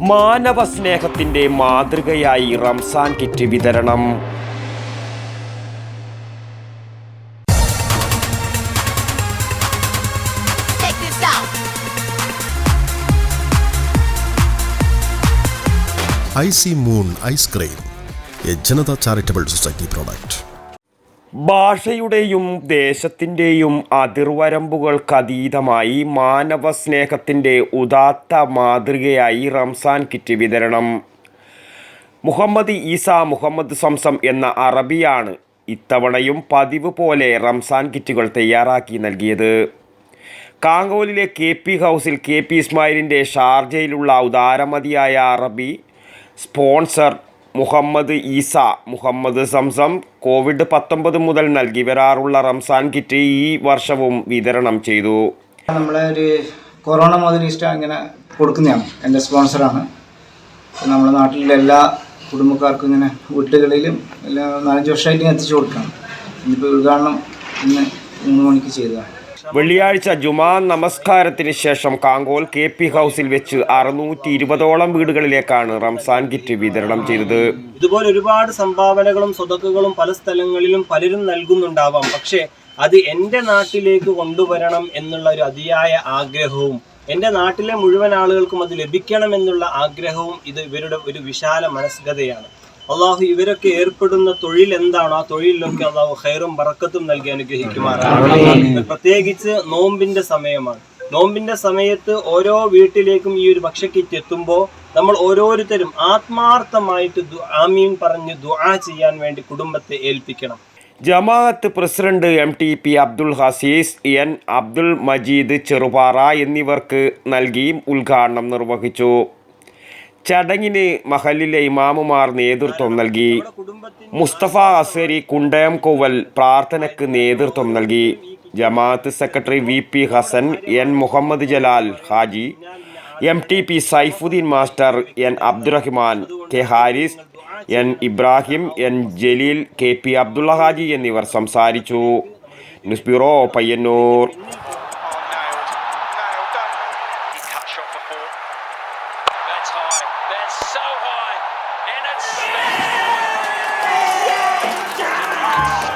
മാനവ സ്നേഹത്തിന്റെ മാതൃകയായി റംസാൻ കിറ്റ് വിതരണം. I C moon ice cream A Janata charitable society product. ഭാഷയുടെയും ദേശത്തിന്റെയും അതിർവരമ്പുകൾക്കതീതമായി മാനവ സ്നേഹത്തിന്റെ ഉദാത്ത മാതൃകയായി റംസാൻ കിറ്റ് വിതരണം. മുഹമ്മദ് ഈസ മുഹമ്മദ് സംസം എന്ന അറബിയാണ് ഇത്തവണയും പതിവ് പോലെ റംസാൻ കിറ്റുകൾ തയ്യാറാക്കി നൽകിയത്. കാങ്കോലിലെ കെ പി ഹൗസിൽ കെ പി ഇസ്മായിലിന്റെ ഷാർജയിലുള്ള ഉദാരമതിയായ അറബി sponsor Muhammad Isa Muhammad Zamzam Covid പത്തൊമ്പത് മുതൽ നൽകി വരാറുള്ള റംസാൻ കിറ്റ് ഈ വർഷവും വിതരണം ചെയ്തു. നമ്മളെ ഒരു കൊറോണ മുതൽ ഇഷ്ടം ഇങ്ങനെ കൊടുക്കുന്നതാണ് എന്റെ സ്പോൺസറാണ്. നമ്മുടെ നാട്ടിലെ എല്ലാ കുടുംബക്കാർക്കും ഇങ്ങനെ വീട്ടുകളിലും എല്ലാ നാലഞ്ച് വർഷമായിട്ട് എത്തിച്ചു കൊടുക്കണം. ഇന്നിപ്പോൾ ഉദ്ഘാടനം ഇന്ന് മൂന്ന് മണിക്ക് ചെയ്തതാണ്. വെള്ളിയാഴ്ച ജുമാ നമസ്കാരത്തിന് ശേഷം കാങ്കോൽ കെ പി ഹൗസിൽ വെച്ച് അറുന്നൂറ്റി ഇരുപതോളം വീടുകളിലേക്കാണ് റംസാൻ കിറ്റ് വിതരണം ചെയ്തത്. ഇതുപോലെ ഒരുപാട് സംഭാവനകളും സ്വതക്കുകളും പല സ്ഥലങ്ങളിലും പലരും നൽകുന്നുണ്ടാവാം. പക്ഷേ അത് എന്റെ നാട്ടിലേക്ക് കൊണ്ടുവരണം എന്നുള്ള ഒരു അതിയായ ആഗ്രഹവും എന്റെ നാട്ടിലെ മുഴുവൻ ആളുകൾക്കും അത് ലഭിക്കണം എന്നുള്ള ആഗ്രഹവും ഇത് ഇവരുടെ ഒരു വിശാല മനസ്കതയാണ്. അള്ളാഹു ഇവരൊക്കെ ഏർപ്പെടുന്ന തൊഴിൽ എന്താണോ? ആ തൊഴിലിലൊക്കെ അള്ളാഹു ഹൈറും പറക്കത്തും നൽകി അനുഗ്രഹിക്കുമാറാണ് പ്രത്യേകിച്ച് നോമ്പിന്റെ സമയമാണ്. നോമ്പിന്റെ സമയത്ത് ഓരോ വീട്ടിലേക്കും ഈ ഒരു ഭക്ഷ്യക്കിറ്റ് എത്തുമ്പോൾ നമ്മൾ ഓരോരുത്തരും ആത്മാർത്ഥമായിട്ട് ആമീൻ പറഞ്ഞ് ദുആ ചെയ്യാൻ വേണ്ടി കുടുംബത്തെ ഏൽപ്പിക്കണം. Jamaat president M T P Abdul Haseez N Abdul Majeed Cherupara എന്നിവർക്ക് നൽകിയും ഉദ്ഘാടനം നിർവഹിച്ചു. ചടങ്ങിന് മഹലിലെ ഇമാമുമാർ നേതൃത്വം നൽകി. മുസ്തഫ അസരി കുണ്ടയം കോവൽ പ്രാർത്ഥനയ്ക്ക് നേതൃത്വം നൽകി. Jamaat secretary V P Hasan N Muhammad Jalal Haji M T P Saifuddin master N Abdurahman K Haris N Ibrahim N Jaleel K P Abdulla Haji എന്നിവർ സംസാരിച്ചു. News bureau Payyanur. Yeah!